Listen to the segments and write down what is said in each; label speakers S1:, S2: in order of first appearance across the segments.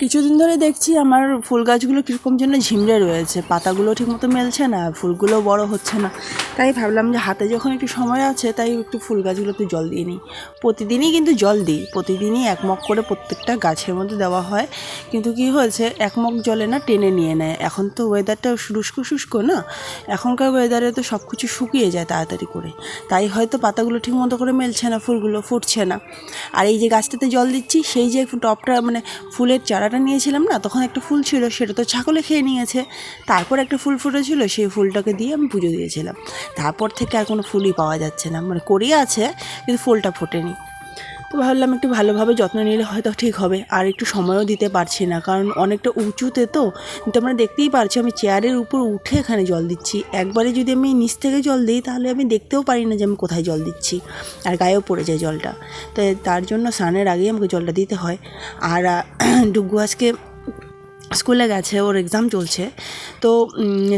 S1: কিছুদিন ধরে দেখছি আমার ফুল গাছগুলো কীরকম যেন ঝিমড়ে রয়েছে। পাতাগুলো ঠিকমতো মেলছে না, ফুলগুলো বড় হচ্ছে না। তাই ভাবলাম যে হাতে যখন একটু সময় আছে, তাই একটু ফুল গাছগুলোতে জল দিয়ে নিই। প্রতিদিনই কিন্তু জল দিই, প্রতিদিনই এক মগ করে প্রত্যেকটা গাছের মধ্যে দেওয়া হয়। কিন্তু কি হয়েছে, এক মগ জলে না টেনে নিয়ে নেয়। এখন তো ওয়েদারটা শুষ্ক শুষ্ক না, এখনকার ওয়েদারে তো সব কিছু শুকিয়ে যায় তাড়াতাড়ি করে। তাই হয়তো পাতাগুলো ঠিকমতো করে মেলছে না, ফুলগুলো ফুটছে না। আর এই যে গাছটাতে জল দিচ্ছি, সেই যে টপটা মানে ফুলের চারাটা নিয়েছিলাম না, তখন একটা ফুল ছিল, সেটা তো ছাগলে খেয়ে নিয়েছে। তারপর একটা ফুল ফুটেছিল, সেই ফুলটাকে দিয়ে আমি পুজো দিয়েছিলাম। তারপর থেকে আর কোনো ফুলই পাওয়া যাচ্ছে না। মানে করিয়ে আছে, কিন্তু ফুলটা ফোটেনি। তো ভাবলাম একটু ভালোভাবে যত্ন নিলে হয়তো ঠিক হবে, আর একটু সময়ও দিতে পারছি না। কারণ অনেকটা উঁচুতে তো তোমরা দেখতেই পারছ আমি চেয়ারের উপর উঠে এখানে জল দিচ্ছি। একবারে যদি আমি নিচ থেকে জল দিই, তাহলে আমি দেখতেও পারি না যে আমি কোথায় জল দিচ্ছি, আর গায়েও পড়ে যায় জলটা। তো তার জন্য স্নানের আগেই আমাকে জলটা দিতে হয়। আর ডুগু স্কুলে গেছে, ওর এক্সাম চলছে। তো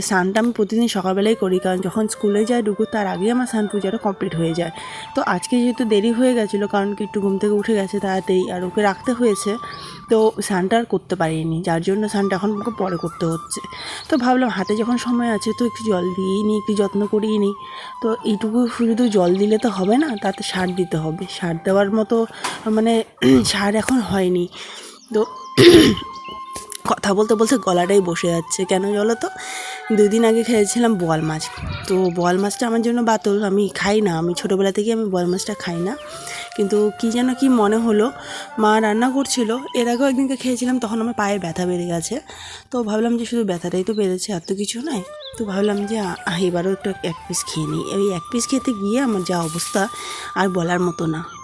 S1: স্নানটা আমি প্রতিদিন সকালবেলাই করি, কারণ যখন স্কুলে যায় ডুগু তার আগেই আমার স্নান পুজোটা কমপ্লিট হয়ে যায়। তো আজকে যেহেতু দেরি হয়ে গেছিল, কারণ কি একটু ঘুম থেকে উঠে গেছে তাড়াতাড়ি, আর ওকে রাখতে হয়েছে, তো স্নানটা আর করতে পারিনি, যার জন্য স্নানটা এখন আমাকে পরে করতে হচ্ছে। তো ভাবলাম হাতে যখন সময় আছে, তো একটু জল দিয়েই নিই, একটু যত্ন করিয়ে নিই। তো এইটুকু শুধু জল দিলে তো হবে না, তাতে সার দিতে হবে। সার দেওয়ার মতো মানে সার এখন হয়নি। তো কথা বলতে বলতে গলাটাই বসে যাচ্ছে। কেন বলো তো? দুদিন আগে খেয়েছিলাম বোয়াল মাছ। তো বোয়াল মাছটা আমার জন্য বাতল। আমি খাই না। আমি ছোটোবেলা থেকে আমি বোয়াল মাছটা খাই না। কিন্তু কী যেন কি মনে হলো, মা রান্না করছিল। এর আগেও একদিনকে খেয়েছিলাম, তখন আমার পায়ে ব্যথা বেড়ে গেছে। তো ভাবলাম যে শুধু ব্যথাটাই তো বেড়েছে, আর তো কিছু নয়। তো ভাবলাম যে এবারও একটু এক পিস খেয়ে নিই। এই এক পিস খেতে গিয়ে আমার যা অবস্থা আর বলার মতো না।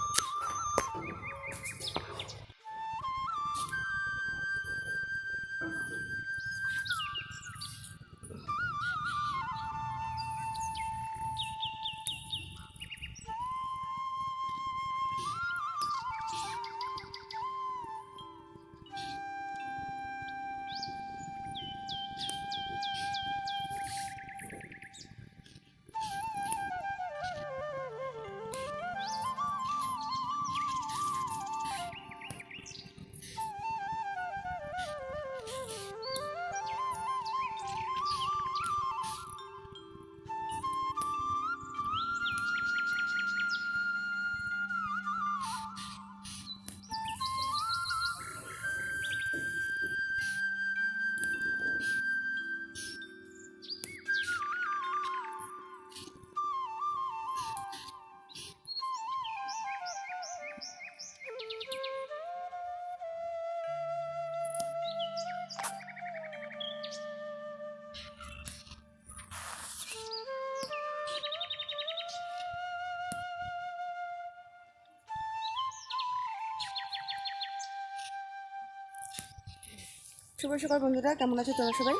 S1: শুভ সকাল বন্ধুরা, কেমন আছো তোমরা সবাই?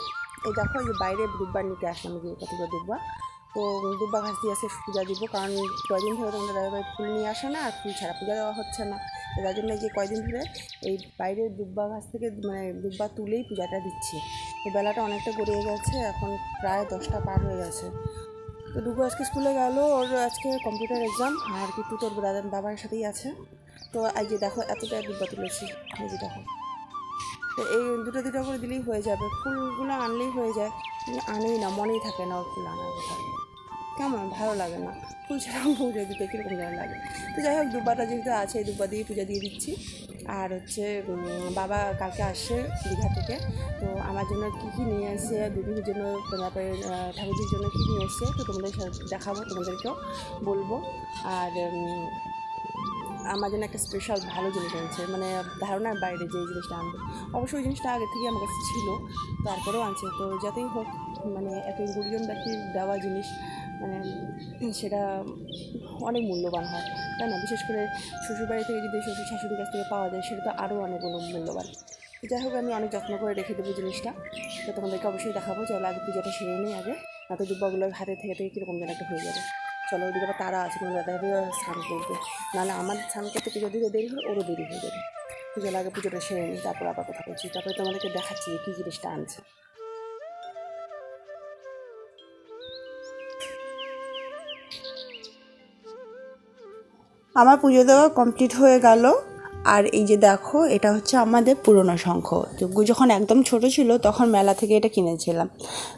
S1: এই দেখো, এই যে বাইরে দুব্বার নিতে আসলাম যে কতগুলো দুব্বা তো দুব্বা ঘাস দিয়ে আসে পূজা দিব, কারণ কয়দিন ধরে তোমাদের দাদাভাই ফুল নিয়ে আসে না, আর ফুল ছাড়া পূজা দেওয়া হচ্ছে না। তার জন্য এই যে কয়দিন ধরে এই বাইরে দুব্বা ঘাস থেকে মানে দুব্বা তুলেই পূজাটা দিচ্ছি। তো বেলাটা অনেকটা গড়িয়ে গেছে, এখন প্রায় দশটা পার হয়ে গেছে। তো দুগু আজকে স্কুলে গেল, ওর আজকে কম্পিউটার এক্সাম, আর কিন্তু তোর দাদা বাবার সাথেই আছে। তো যে দেখো, এতটা দুব্বা তুলেছি। এই যে দেখো। তো এই দুটো দুটো করে দিলেই হয়ে যাবে। ফুলগুলো আনলেই হয়ে যায়। আনেই না, মনেই থাকে না ওর ফুল আনার কথা। কেমন? ভালো লাগে না। ফুল ছাড়াও পুজো দিতে কীরকম যেন লাগে। তো যাই হোক দুব্বাটা যেহেতু আছে, এই দুব্বা দিয়ে পূজা দিয়ে দিচ্ছি। আর হচ্ছে বাবা কালকে আসছে দীঘা থেকে। তো আমার জন্য কী কী নিয়ে এসছে দিদির জন্য তারপরে ঠাকুরজির জন্য কী নিয়ে এসছে তো তোমাদের দেখাবো, তোমাদেরকেও বলব। আর আমার জন্য একটা স্পেশাল ভালো জিনিস আনছে মানে ধারণার বাইরে যে জিনিসটা আনবে। অবশ্যই ওই জিনিসটা আগে থেকে আমার কাছে ছিল। তারপরেও আনছে। তো যাতেই হোক মানে এত গুরুজন ব্যক্তির দেওয়া জিনিস মানে সেটা অনেক মূল্যবান হয়। তাই না? বিশেষ করে শ্বশুরবাড়ি থেকে যদি শ্বশুর শাশুড়ির কাছ থেকে পাওয়া যায়, সেটা তো আরও অনেক মূল্যবান। যাই হোক, আমি অনেক যত্ন করে রেখে দেবো জিনিসটা। তো তোমাদেরকে অবশ্যই দেখাবো। চলো আগে পুজোটা সেরে নিই আগে। না তো দুব্বাগুলো হাতে থেকে থেকে কীরকম যেন একটা হয়ে যাবে। চলো, ওইদিকে আবার তারা আছে, তোমার দাদা স্নান করবে। নাহলে আমার স্নান করতে পুজো দিতে দেরি হলে ওরও দেরি হয়ে যাবে। পুজো লাগে পুজোটা সেরে নিই, তারপর আবার কথা বলছি। তারপরে তোমাদেরকে দেখাচ্ছি কী জিনিসটা আনছে। আমার পুজো দেওয়া কমপ্লিট হয়ে গেল। আর এই যে দেখো, এটা হচ্ছে আমাদের পুরনো শঙ্খ। যখন একদম ছোট ছিল, তখন মেলা থেকে এটা কিনেছিলাম।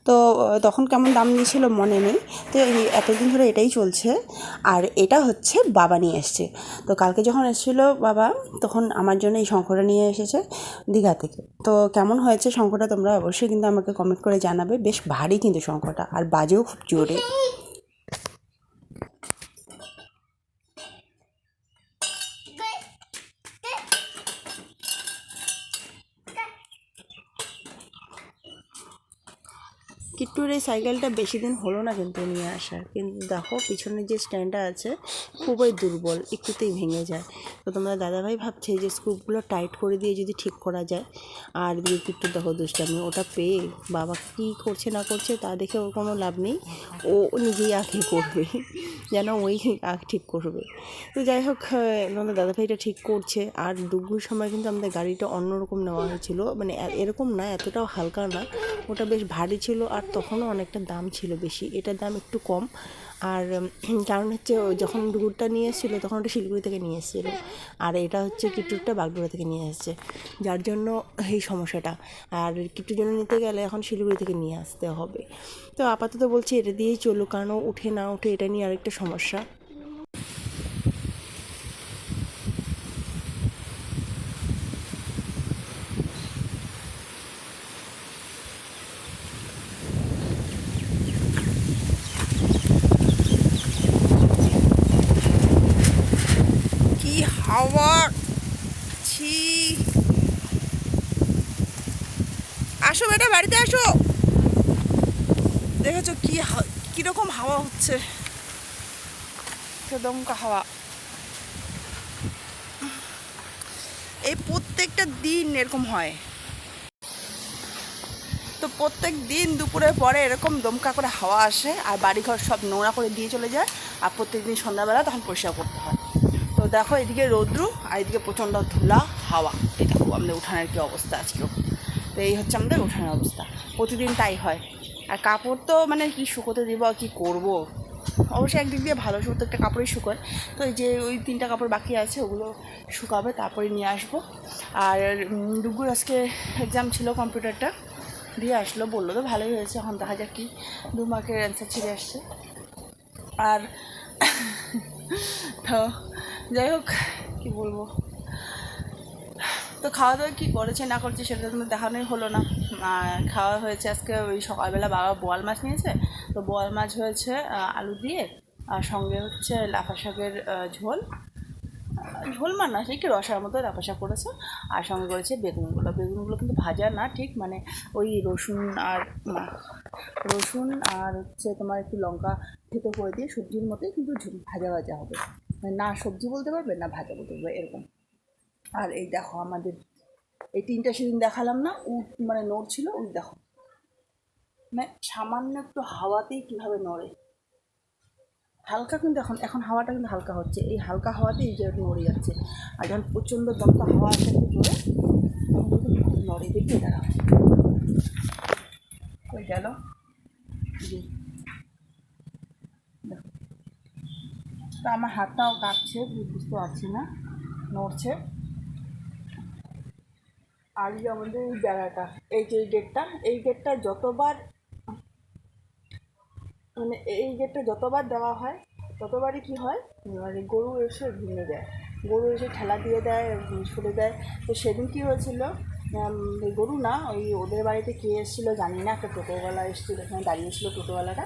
S1: তো তখন কেমন দাম দিয়েছিল মনে নেই। তো এতদিন ধরে এটাই চলছে। আর এটা হচ্ছে বাবা নিয়ে এসছে। তো কালকে যখন এসেছিল বাবা, তখন আমার জন্য এই শঙ্খটা নিয়ে এসেছে দীঘা থেকে। তো কেমন হয়েছে শঙ্খটা তোমরা অবশ্যই কিন্তু আমাকে কমেন্ট করে জানাবে। বেশ ভারী কিন্তু শঙ্খটা, আর বাজেও খুব জোরে। কিট্টুর এই সাইকেলটা বেশি দিন হলো না কিন্তু নিয়ে আসার। কিন্তু দেখো, পিছনে যে স্ট্যান্ডটা আছে, খুবই দুর্বল, একটুতেই ভেঙে যায়। তো তোমরা দাদাভাই ভাবছে যে স্ক্রুপগুলো টাইট করে দিয়ে যদি ঠিক করা যায়। আর দিয়ে কিট্টুর দেখো দুষ্টামি, ওটা পেয়ে বাবা কী করছে না করছে তা দেখে ওর কোনো লাভ নেই। ও নিজেই আগে করবে, যেন ওই আঁক ঠিক করবে। তো যাই হোক আমাদের দাদাভাইটা ঠিক করছে। আর ডুবুর সময় কিন্তু আমাদের গাড়িটা অন্যরকম নেওয়া হয়েছিল। মানে এরকম না, এতটাও হালকা না। ওটা বেশ ভারী ছিল আর তখনও অনেকটা দাম ছিল বেশি। এটার দাম একটু কম। আর কারণ হচ্ছে যখন ডুগুরটা নিয়ে এসেছিল, তখন ওটা শিলিগুড়ি থেকে নিয়ে এসেছিল। আর এটা হচ্ছে কিট্টুরটা বাগডোরা থেকে নিয়ে এসেছে। যার জন্য এই সমস্যাটা। আর কিট্টুর জন্য নিতে গেলে এখন শিলিগুড়ি থেকে নিয়ে আসতে হবে। তো আপাতত বলছি এটা দিয়েই চলুক। কারণ উঠে না উঠে এটা নিয়ে আরেকটা সমস্যা কি হাওয়া ছি আসো বেটা, বাড়িতে আসো। দেখেছ কি কীরকম হাওয়া হচ্ছে? দমকা হাওয়া। এই প্রত্যেকটা দিন এরকম হয়। তো প্রত্যেক দিন দুপুরের পরে এরকম দমকা করে হাওয়া আসে, আর বাড়িঘর সব নোংরা করে দিয়ে চলে যায়, আর প্রত্যেক দিন সন্ধ্যাবেলা তখন পরিষ্কার করতে হয়। তো দেখো এদিকে রৌদ্রু, আর এদিকে প্রচণ্ড ধুলা, হাওয়া। এই দেখো আমাদের উঠানের কি অবস্থা আজকেও। তো এই হচ্ছে আমাদের উঠানের অবস্থা। প্রতিদিন তাই হয়। আর কাপড় তো মানে কি শুকোতে দিব আর কি করব? অবশ্যই একদিক দিয়ে ভালো প্রত্যেকটা কাপড়ই শুকোয়। তো এই যে ওই তিনটা কাপড় বাকি আছে, ওগুলো শুকাবে, তারপরে নিয়ে আসব। আর ডুগুর আজকে এক্সাম ছিল কম্পিউটারটা দিয়ে আসলো, বলল, তো ভালোই হয়েছে, এখন দেখা যাক কি দু মার্কের অ্যান্সার ছিঁড়ে আসছে। আর, তো যাই হোক, কী বলব? তো খাওয়া দাওয়া কী করেছে না করেছে সেটা তো দেখানোই হলো না। খাওয়া হয়েছে আজকে ওই সকালবেলা বাবা বোয়াল মাছ নিয়েছে, তো বোয়াল মাছ হয়েছে আলু দিয়ে, আর সঙ্গে হচ্ছে লাফা শাকের ঝোল। ঝোল মান সেই কি রসার মতো লাফা শাক করেছে, আর সঙ্গে করেছে বেগুনগুলো। বেগুনগুলো কিন্তু ভাজা না, ঠিক? মানে ওই রসুন আর রসুন আর হচ্ছে তোমার একটু লঙ্কা থেতো করে দিয়ে সবজির মতোই কিন্তু ভাজা ভাজা হবে। মানে না সবজি বলতে পারবে, না ভাজা বলতে পারবে, এরকম। আর এই দেখো আমাদের, এই তিনটা সেদিন দেখালাম না উট মানে নড়ছিল, ওই দেখো। মানে সামান্য একটু হাওয়াতেই কীভাবে নড়ে। হালকা কিন্তু এখন এখন হাওয়াটা কিন্তু হালকা হচ্ছে। এই হালকা হাওয়াতেই এই যে নড়ে যাচ্ছে। আর যখন প্রচণ্ড দমকা হাওয়া আসে একটু জোরে নড়ে। দেখি দাঁড়া ওই গেল? তা আমার হাতটাও কাঁপছে, বুঝতে পারছি না। নড়ছে। আর যে আমাদের এই বেড়াটা, এই যে এই গেটটা এই গেটটা যতবার মানে এই গেটটা যতবার দেওয়া হয়, ততবারই কি হয় মানে গরু এসে ভেঙে দেয় গরু এসে ঠেলা দিয়ে দেয়, ছুড়ে দেয়। তো সেদিন কী হয়েছিল গরু না, ওই ওদের বাড়িতে কে এসেছিল জানি না, একটা টোটোওয়ালা এসেছিল এখানে দাঁড়িয়েছিল টোটোওয়ালাটা।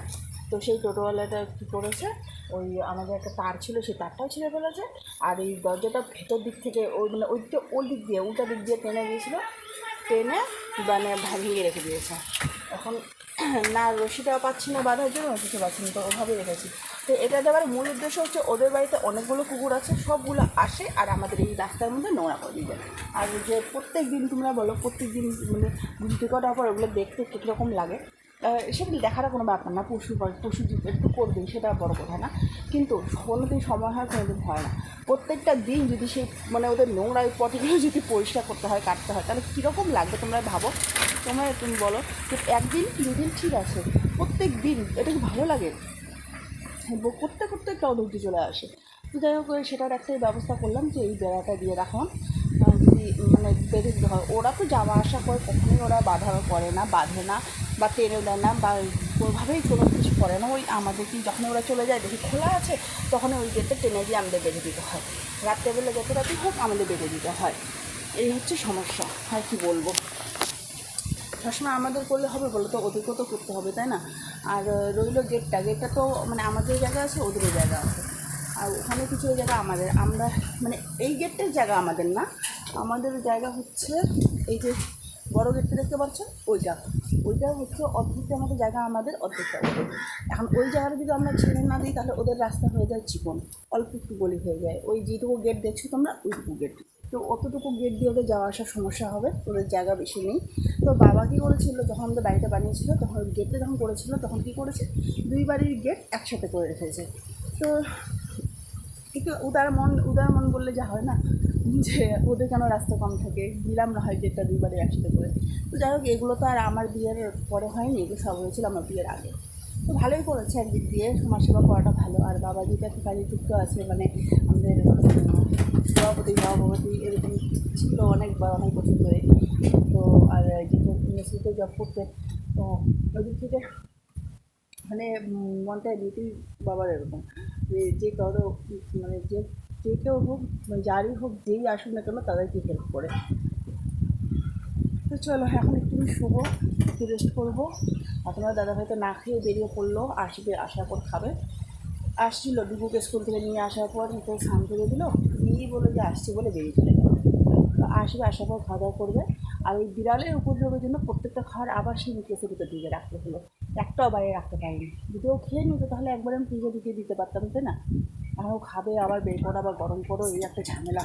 S1: তো সেই টোটোওয়ালাটা কী করেছে ওই আমাদের একটা তার ছিল, সেই তারটাও ছিঁড়ে ফেলেছে। আর এই দরজাটা ভেতর দিক থেকে ওই মানে ওই দিকটা ওই দিক দিয়ে, উল্টা দিক দিয়ে টেনে গিয়েছিল টেনে মানে ভাঙিয়ে রেখে দিয়েছে। এখন না রশিটাও পাচ্ছি না বাঁধার জন্য রশিটা পাচ্ছি না, তো ওভাবেই রেখেছি। তো এটা দেওয়ার মূল উদ্দেশ্য হচ্ছে, ওদের বাড়িতে অনেকগুলো কুকুর আছে, সবগুলো আসে আর আমাদের এই রাস্তার মধ্যে নোংরা করে দিয়ে যায় আর যে প্রত্যেক দিন তোমরা বলো প্রত্যেক দিন মানে ঘুম থেকে পর ওগুলো দেখতে কীরকম লাগে। সেগুলো দেখারও কোনো ব্যাপার না পশু পশু একটু করবেই সেটা বড় কথা না। কিন্তু কোনো দিন সময় হয় কোনো দিন হয় না। প্রত্যেকটা দিন যদি সেই মানে ওদের নোংরা পটিগুলো যদি পরিষ্কার করতে হয় কাটতে হয় তাহলে কীরকম লাগবে তোমরা ভাবো? তোমরা তুমি বলো যে একদিন দুদিন ঠিক আছে প্রত্যেক দিন এটা কি ভালো লাগে? করতে করতে একটা অধৈর্য চলে আসে। তো যাই হোক সেটার একটাই ব্যবস্থা করলাম যে এই বেড়াটা দিয়ে আহ, মানে বেঁধে দিতে হয়, ওরা তো যাওয়া আসা করে, কখনোই ওরা বাধা করে না, বাঁধে না, বা টেনে দেয় না, বা কোনোভাবেই কোনো কিছু করে না। ওই আমাদের কি, যখন ওরা চলে যায়, দেখি খোলা আছে, তখন ওই গেটটা টেনে দিয়ে আমাদের বেঁধে দিতে হয়। রাত্রেবেলা যত রাতি হোক, আমাদের বেঁধে দিতে হয়। এই হচ্ছে সমস্যা, আর কি বলব? সবসময় আমাদের করলে হবে বলো তো? ওদেরকেও তো করতে হবে, তাই না? আর রইল গেটটা গেটটা তো মানে আমাদের জায়গা আছে, ওদেরও জায়গা আছে। আর ওখানে কিছু জায়গা আমাদের, আমরা মানে এই গেটটার জায়গা আমাদের না। আমাদের জায়গা হচ্ছে এই যে বড় গেটটা দেখতে পাচ্ছ? ওইটা। ওইটা হচ্ছে অর্ধেকটা আমাদের জায়গা, আমাদের অর্ধেকটা এখন ওই জায়গাটা যদি আমরা ছেড়ে না দিই, তাহলে ওদের রাস্তা হয়ে যায় চিকন অল্প একটু গলি হয়ে যায়। ওই যেটুকু গেট দেখছ তোমরা, ওইটুকু গেট। তো অতটুকু গেট দিয়ে ওদের যাওয়া আসার সমস্যা হবে, ওদের জায়গা বেশি নেই। তো বাবা কী করেছিল, যখন আমাদের বাড়িটা বানিয়েছিল, তখন গেটটা যখন করেছিল, তখন কী করেছে? দুই বাড়ির গেট একসাথে করে রেখেছে। তো একটু উদার মন উদার মন বললে যা হয় না, যে ওদের কেন রাস্তা কম থাকে? দিলাম না হয় যেটা দুইবারে একসাথে করে। তো যাই হোক, এগুলো তো আর আমার বিয়ের পরে হয়নি, এগুলো সব হয়েছিল আমার বিয়ের আগে। তো ভালোই করেছে একদিক দিয়ে সমাজসেবা করাটা ভালো। আর বাবা যেটা একটা কাজে যুক্ত আছে মানে আমাদের সভাপতি সভাপতি, এরকম ছিল অনেকবার, অনেক বছর ধরে। তো আর যেহেতু জব করতে, তো ওই দিক থেকে মানে মনটা এমনিতেই বাবার এরকম। যে যে কারও মানে যে যে কেউ হোক মানে যারই হোক, যেই আসুক না কেন, তাদেরকে হেল্প করে। তো চলো, এখন একটু শুবো, একটু রেস্ট করব। তোমার দাদা ভাই তো না খেয়ে বেরিয়ে পড়ল, আসবে, আসার পর খাবে। আসছিল ডিবুকে স্কুল থেকে নিয়ে আসার পর তো স্নান করে দিল। দিয়েই বলে যে, আসছি বলে বেরিয়ে চলে তো আসবে, আসার পর খাওয়া দাওয়া করবে। আর ওই বিড়ালের উপদ্রবের জন্য প্রত্যেকটা খাবার আবার সেই কেসের ভিতর ঢুকে রাখতে হলো। একটাও বাইরে রাখতে পারিনি। যদি ও খেয়ে নিত তাহলে একবার আমি ফ্রিজে ঢুকিয়ে দিতে পারতাম, তাই না? আর ও খাবে, আবার বের করো, আবার গরম করো, এই একটা ঝামেলা।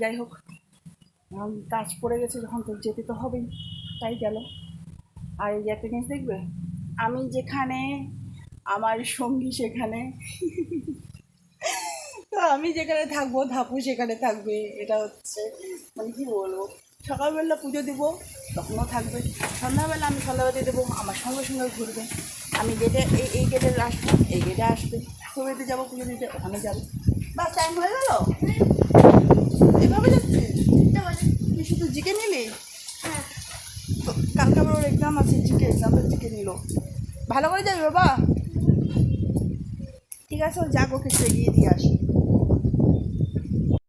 S1: যাই হোক কাজ পড়ে গেছে, যখন তো যেতে তো হবেই, তাই গেল। আর এই একটা জিনিস দেখবে, আমি যেখানে, আমার সঙ্গী সেখানে, তো আমি যেখানে থাকব, ধাপু সেখানে থাকবে, এটা হচ্ছে মানে কি বলব? সকালবেলা পুজো দিব তখনও থাকবে। সন্ধ্যাবেলা আমি সন্ধ্যাবাতি দেবো আমার সঙ্গে সঙ্গে ঘুরবে। আমি গেটে এই এই গেটে আসব এই গেটে আসবে। ঠাকুরবাড়িতে যাব পুজো দিতে ওখানে যাব। বাস টাইম হয়ে গেল? এভাবে যাচ্ছি তুই শুধু জিকে নিলি? তো কালকে আবার ওর এক্সাম আছে জিকে এক্সাম তো জিকে নিল। ভালো করে যাবি বাবা? ঠিক আছে ও যাক ওকে এগিয়ে দিয়ে আসি